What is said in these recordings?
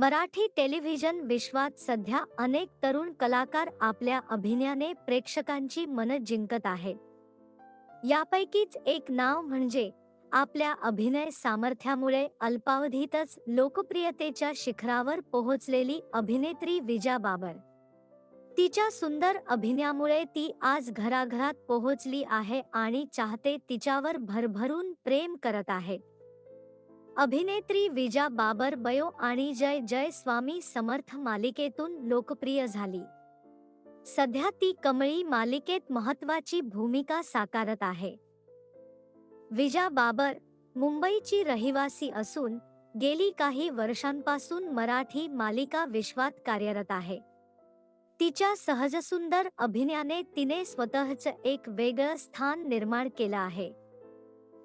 Marathi television विश्वात सध्या अनेक तरुण कलाकार आपल्या अभिनयाने प्रेक्षकांची मन जिंकत आहेत. यापैकीच एक नाव म्हणजे आपल्या अभिनय सामर्थ्यामुळे अल्पावधीतच लोकप्रियतेच्या शिखरावर पोहोचलेली अभिनेत्री विजा बाबर. तिच्या सुंदर अभिनयामुळे ती आज घराघरात पोहोचली आहे आणि चाहते तिच्यावर भरभरून प्रेम करत आहेत अभिनेत्री विजा बाबर बयो आणि जय जय स्वामी समर्थ मालिकेतून लोकप्रिय झाली. सध्या ती कमळी मालिकेत महत्वाची भूमिका साकारत आहे. विजा बाबर मुंबईची रहिवासी असून गेली काही वर्षांपासून मराठी मालिका विश्वात कार्यरत आहे. तिच्या सहजसुंदर अभिनयाने तिने स्वतःच एक वेगळं स्थान निर्माण केलं आहे.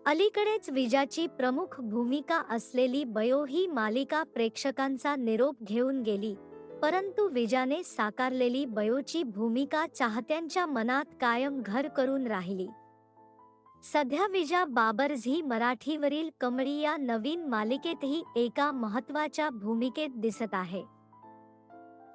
अलीकडेच विजाची प्रमुख भूमिका असलेली बयो ही मालिका प्रेक्षकांचा निरोप घेऊन गेली परंतु विजाने साकारलेली बयोची भूमिका चाहत्यांच्या मनात कायम घर करून राहिली. सध्या विजा बाबर झी मराठीवरील कमळी या नवीन मालिकेतही एका महत्त्वाच्या भूमिकेत दिसत आहे.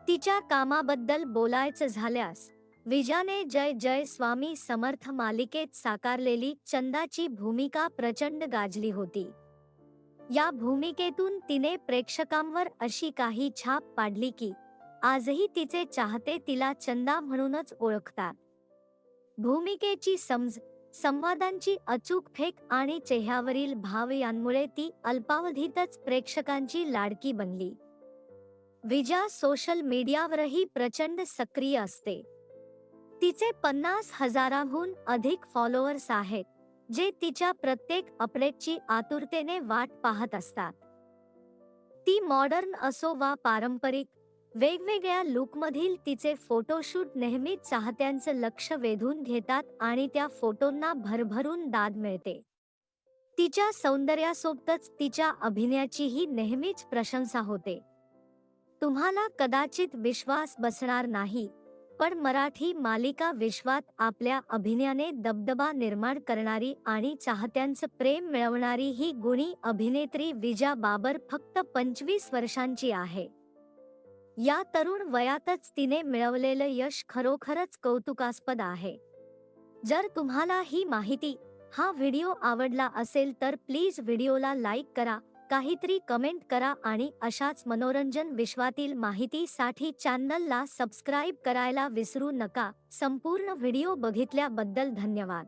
तिच्या कामाबद्दल बोलायचं झाल्यास विजाने जय जय स्वामी समर्थ मालिकेत साकारलेली चंदाची भूमिका प्रचंड गाजली होती. या भूमिकेतून तिने प्रेक्षकांवर अशी काही छाप पाडली की आजही तिचे चाहते तिला चंदा म्हणूनच ओळखतात. भूमिकेची समज संवादांची अचूक फेक आणि चेहऱ्यावरील भाव यांमुळे ती अल्पावधीतच प्रेक्षकांची लाडकी बनली. विजा सोशल मीडियावरही प्रचंड सक्रिय असते. तिचे पन्नास हजारांहून अधिक फॉलोअर्स आहेत जे तिच्या प्रत्येक अपडेटची आतुरतेने वाट पाहत असतात. ती मॉडर्न असो वा पारंपरिक वेगवेगळ्या लुकमधील तिचे फोटोशूट नेहमीच चाहत्यांचं लक्ष वेधून घेतात आणि त्या फोटोंना भरभरून दाद मिळते. तिच्या सौंदर्यासोबतच तिच्या अभिनयाचीही नेहमीच प्रशंसा होते. तुम्हाला कदाचित विश्वास बसणार नाही पण मराठी मालिका विश्वात आपल्या अभिनयाने दबदबा निर्माण करणारी आणि चाहत्यांचं प्रेम मिळवणारी ही गुणी अभिनेत्री विजा बाबर फक्त पंचवीस वर्षांची आहे. या तरुण वयातच तिने मिळवलेलं यश खरोखरच कौतुकास्पद आहे. जर तुम्हाला ही माहिती हा व्हिडिओ आवडला असेल तर प्लीज व्हिडिओला लाईक करा काहीतरी कमेंट करा आणि अशाच मनोरंजन विश्वातील माहितीसाठी चॅनलला सबस्क्राईब करायला विसरू नका. संपूर्ण व्हिडिओ बघितल्याबद्दल धन्यवाद.